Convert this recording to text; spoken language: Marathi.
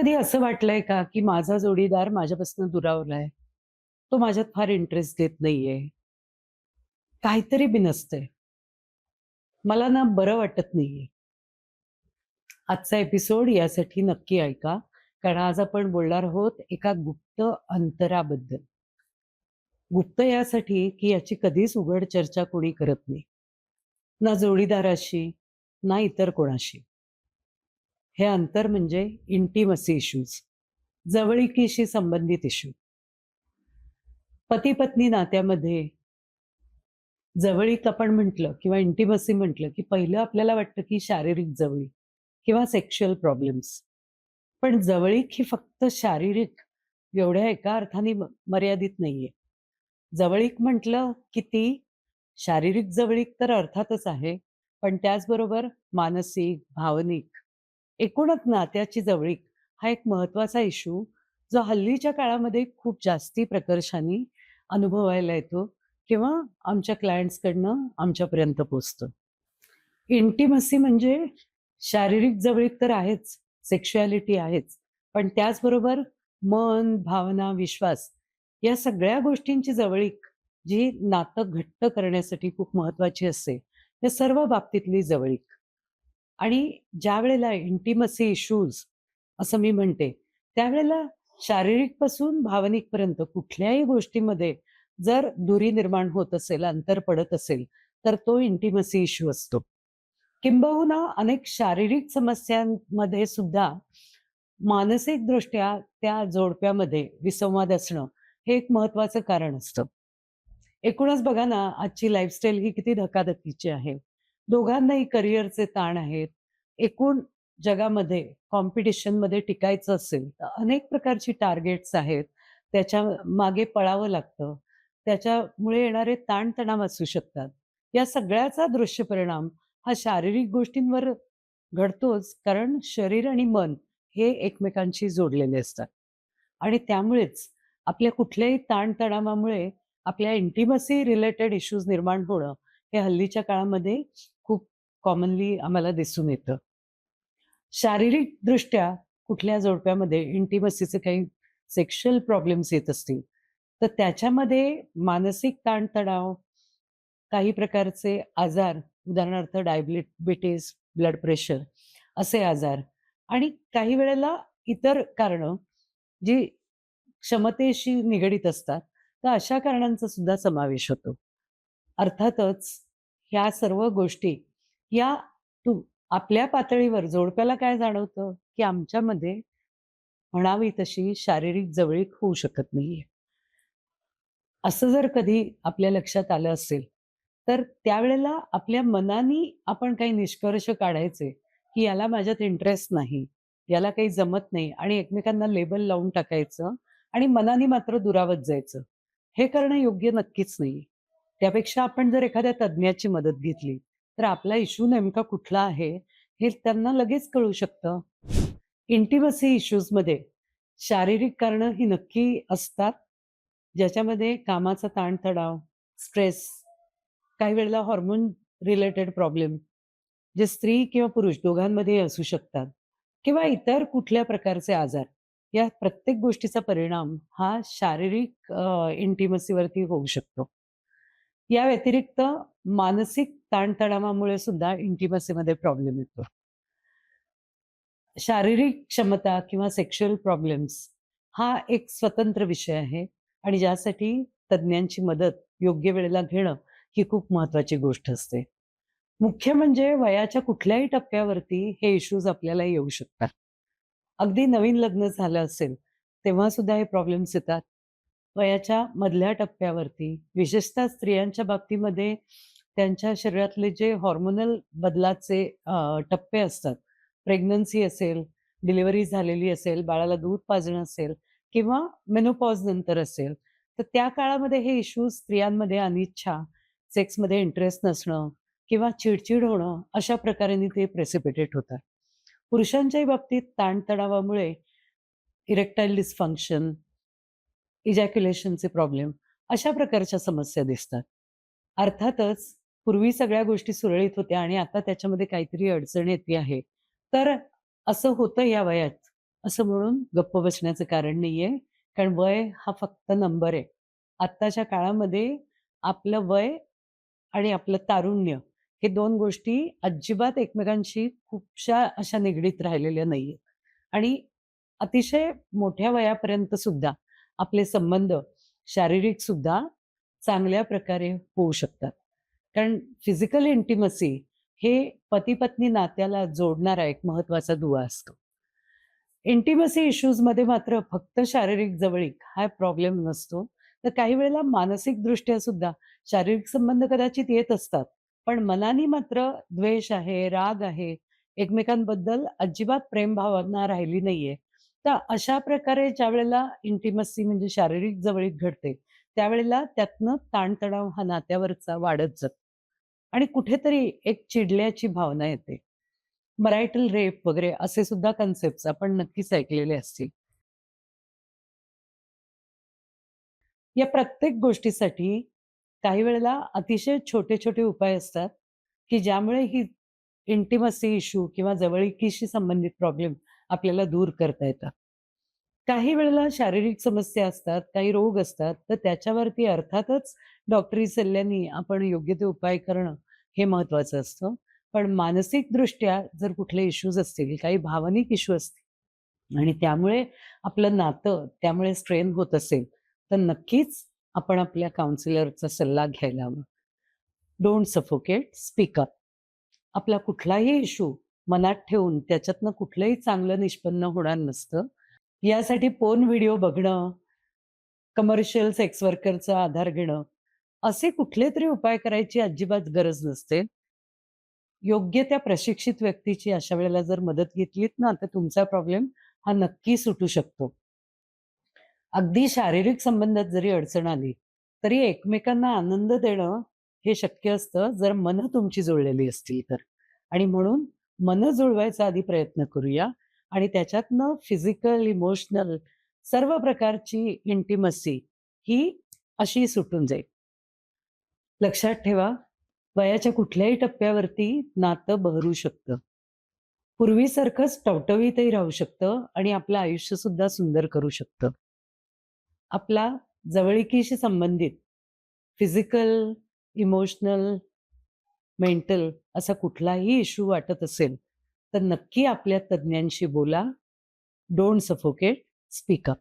कधी असं वाटलंय का, की माझा जोडीदार माझ्यापासून दुरावलाय? तो माझ्यात फार इंटरेस्ट घेत नाहीये. काहीतरी बिनसतंय. मला ना बरं वाटत नाहीये. आजचा एपिसोड यासाठी नक्की ऐका. कारण आज आपण बोलणार आहोत एका गुप्त अंतराबद्दल. गुप्त यासाठी, की याची कधीच उघड चर्चा कोणी करत नाही. ना जोडीदाराशी, ना इतर कोणाशी. हे अंतर म्हणजे इंटिमसी इश्यूज. जवळिकीशी संबंधित इश्यू. पती-पत्नी नात्यामध्ये जवळीक आपण म्हटलं किंवा इंटिमसी म्हटलं, की पहिलं आपल्याला वाटतं, की शारीरिक जवळीक किंवा सेक्शुअल प्रॉब्लेम्स. पण जवळीक ही फक्त शारीरिक एवढ्या एका अर्थाने मर्यादित नाहीये. जवळीक म्हटलं, की ती शारीरिक जवळीक तर अर्थातच आहे, पण त्याचबरोबर मानसिक, भावनिक एकूणच नात्याची जवळीक हा एक महत्त्वाचा इश्यू जो हल्लीच्या काळामध्ये खूप जास्ती प्रकर्षाने अनुभवायला येतो किंवा आमच्या क्लायंट्सकडनं आमच्यापर्यंत पोचतो इंटिमसी म्हणजे शारीरिक जवळीक तर आहेच, सेक्शुॲलिटी आहेच, पण त्याचबरोबर मन, भावना, विश्वास या सगळ्या गोष्टींची जवळीक जी नातं घट्ट करण्यासाठी खूप महत्त्वाची असते, या सर्व बाबतीतली जवळीक. आणि ज्यावेळेला इंटिमसी इश्यूज असं मी म्हणते, त्यावेळेला शारीरिकपासून भावनिकपर्यंत कुठल्याही गोष्टीमध्ये जर दुरी निर्माण होत असेल, अंतर पडत असेल, तर तो इंटिमसी इश्यू असतो. किंबहुना अनेक शारीरिक समस्यांमध्ये सुद्धा मानसिकदृष्ट्या त्या जोडप्यामध्ये विसंवाद असणं हे एक महत्त्वाचं कारण असतं. एकूणच बघा ना, आजची लाईफस्टाईल ही किती धकाधकीची आहे. दोघांनाही करिअरचे ताण आहेत. एकूण जगामध्ये कॉम्पिटिशनमध्ये टिकायचं असेल, तर अनेक प्रकारची टार्गेट्स आहेत. त्याच्यामागे पळावं लागतं. त्याच्यामुळे येणारे ताणतणाव असू शकतात. या सगळ्याचा दृश्य परिणाम हा शारीरिक गोष्टींवर घडतोच, कारण शरीर आणि मन हे एकमेकांशी जोडलेले असतात. आणि त्यामुळेच आपल्या कुठल्याही ताणतणावामुळे आपल्या इंटिमसी रिलेटेड इश्यूज निर्माण होणं, हे हल्लीच्या काळामध्ये कॉमनली आम्हाला दिसून येतं. शारीरिकदृष्ट्या कुठल्या जोडप्यामध्ये इंटिमसीचे काही सेक्शुअल प्रॉब्लेम्स येत असतील, तर त्याच्यामध्ये मानसिक ताणतणाव, काही प्रकारचे आजार, उदाहरणार्थ डायबिटीस ब्लड प्रेशर असे आजार आणि काही वेळेला इतर कारणं जी क्षमतेशी निगडीत असतात, तर अशा कारणांचा सुद्धा समावेश होतो. अर्थातच ह्या सर्व गोष्टी या तू आपल्या पातळीवर जोडप्याला काय जाणवतं, की आमच्यामध्ये म्हणावी तशी शारीरिक जवळीक होऊ शकत नाहीये. असं जर कधी आपल्या लक्षात आलं असेल, तर त्यावेळेला आपल्या मनानी आपण काही निष्कर्ष काढायचे, की याला माझ्यात इंटरेस्ट नाही, याला काही जमत नाही आणि एकमेकांना लेबल लावून टाकायचं आणि मनानी मात्र दुरावत जायचं. हे करणं योग्य नक्कीच नाहीये. त्यापेक्षा आपण जर एखाद्या तज्ञाची मदत घेतली, तर आपला इश्यू नेमका कुठला आहे, हे त्यांना लगेच कळू शकतं. इंटिमसी इश्यूजमध्ये शारीरिक कारणं ही नक्की असतात, ज्याच्यामध्ये कामाचा ताणतणाव, स्ट्रेस, काही वेळेला हॉर्मोन रिलेटेड प्रॉब्लेम, जे स्त्री किंवा पुरुष दोघांमध्ये असू शकतात किंवा इतर कुठल्या प्रकारचे आजार. या प्रत्येक गोष्टीचा परिणाम हा शारीरिक इंटिमसीवरती होऊ शकतो. या व्यतिरिक्त मानसिक ताणतणावामुळे सुद्धा इंटिमसीमध्ये प्रॉब्लेम येतो. शारीरिक क्षमता किंवा सेक्शुअल प्रॉब्लेम्स हा एक स्वतंत्र विषय आहे आणि ज्यासाठी तज्ञांची मदत योग्य वेळेला घेणं ही खूप महत्त्वाची गोष्ट असते. मुख्य म्हणजे वयाच्या कुठल्याही टप्प्यावरती हे इश्यूज आपल्याला येऊ शकतात. अगदी नवीन लग्न झालं असेल, तेव्हा सुद्धा हे प्रॉब्लेम्स येतात. वयाच्या मधल्या टप्प्यावरती, विशेषतः स्त्रियांच्या बाबतीमध्ये त्यांच्या शरीरातले जे हॉर्मोनल बदलाचे टप्पे असतात, प्रेग्नन्सी असेल, डिलिव्हरी झालेली असेल, बाळाला दूध पाजणं असेल किंवा मेनोपॉज नंतर असेल, तर त्या काळामध्ये हे इश्यूज स्त्रियांमध्ये अनिच्छा, सेक्समध्ये इंटरेस्ट नसणं किंवा चिडचिड होणं, अशा प्रकारे ते प्रेसिपिटेट होतात. पुरुषांच्याही बाबतीत ताणतणावामुळे इरेक्टाईल डिस्फंक्शन, इजॅक्युलेशनचे प्रॉब्लेम अशा प्रकारच्या समस्या दिसतात. अर्थातच पूर्वी सगळ्या गोष्टी सुरळीत होत्या आणि आता त्याच्यामध्ये काहीतरी अडचण येते आहे. तर असं होतं या वयात, असं म्हणून गप्प बसण्याचं कारण नाहीये. कारण वय हा फक्त नंबर आहे. आत्ताच्या काळामध्ये आपलं वय आणि आपलं तारुण्य हे दोन गोष्टी अजिबात एकमेकांशी खूपशा अशा निगडीत राहिलेल्या नाहीयेत. आणि अतिशय मोठ्या वयापर्यंत सुद्धा आपले संबंध शारीरिक सुद्धा चांगल्या प्रकारे होऊ शकतात. कारण फिजिकल इंटिमसी हे पती-पत्नी नात्याला जोडणारा एक महत्त्वाचा दुवा असतो. इंटिमसी इश्यूजमध्ये मात्र फक्त शारीरिक जवळीक हा प्रॉब्लेम नसतो. तर काही वेळेला मानसिकदृष्ट्या सुद्धा शारीरिक संबंध कदाचित येत असतात. पण मनाने मात्र द्वेष आहे, राग आहे, एकमेकांबद्दल अजिबात प्रेमभावना राहिली नाहीये. तर अशा प्रकारे ज्या वेळेला इंटिमसी म्हणजे शारीरिक जवळीक घडते, त्यावेळेला त्यातनं ताणतणाव हा नात्यावरचा वाढत जातो. आणि कुठेतरी एक चिडल्याची भावना येते. मरायटल रेप वगैरे असे सुद्धा कन्सेप्ट आपण नक्कीच ऐकलेले असतील. या प्रत्येक गोष्टीसाठी काही वेळेला अतिशय छोटे-छोटे उपाय असतात, की ज्यामुळे ही इंटिमसी इश्यू किंवा जवळिकीशी संबंधित प्रॉब्लेम आपल्याला दूर करता येतात. काही वेळेला शारीरिक समस्या असतात, काही रोग असतात, तर त्याच्यावरती अर्थातच डॉक्टरी सल्ल्याने आपण योग्य ते उपाय करणं हे महत्वाचं असतं. पण मानसिकदृष्ट्या जर कुठले इश्यूज असतील, काही भावनिक इश्यू असतील आणि त्यामुळे आपलं नातं त्यामुळे स्ट्रेन होत असेल, तर नक्कीच आपण आपल्या काउन्सिलरचा सल्ला घ्यायला हवा. Don't suffocate, speak up. आपला कुठलाही इश्यू मनात ठेवून त्याच्यातनं कुठलंही चांगलं निष्पन्न होणार नसतं. यासाठी पोन व्हिडिओ बघणं, कमर्शियल सेक्स वर्करचा आधार घेणं, असे कुठले तरी उपाय करायची अजिबात गरज नसते. योग्य त्या प्रशिक्षित व्यक्तीची अशा वेळेला जर मदत घेतलीत ना, तर तुमचा प्रॉब्लेम हा नक्की सुटू शकतो. अगदी शारीरिक संबंधात जरी अडचण आली, तरी एकमेकांना आनंद देणं हे शक्य असतं, जर मन तुमची जुळलेली असतील तर. आणि म्हणून मन जुळवायचा आधी प्रयत्न करूया आणि त्याच्यातनं फिजिकल, इमोशनल सर्व प्रकारची इंटिमसी ही अशी सुटून जाईल. लक्षात ठेवा, वयाच्या कुठल्याही टप्प्यावरती नातं बहरू शकतं. पूर्वीसारखंच टवटवीतही राहू शकतं आणि आपलं आयुष्य सुद्धा सुंदर करू शकतं. आपला जवळिकीशी संबंधित फिजिकल, इमोशनल, मेंटल असा कुठलाही इश्यू वाटत असेल, तर नक्की आपल्या तज्ञांशी बोला. Don't suffocate, speak up.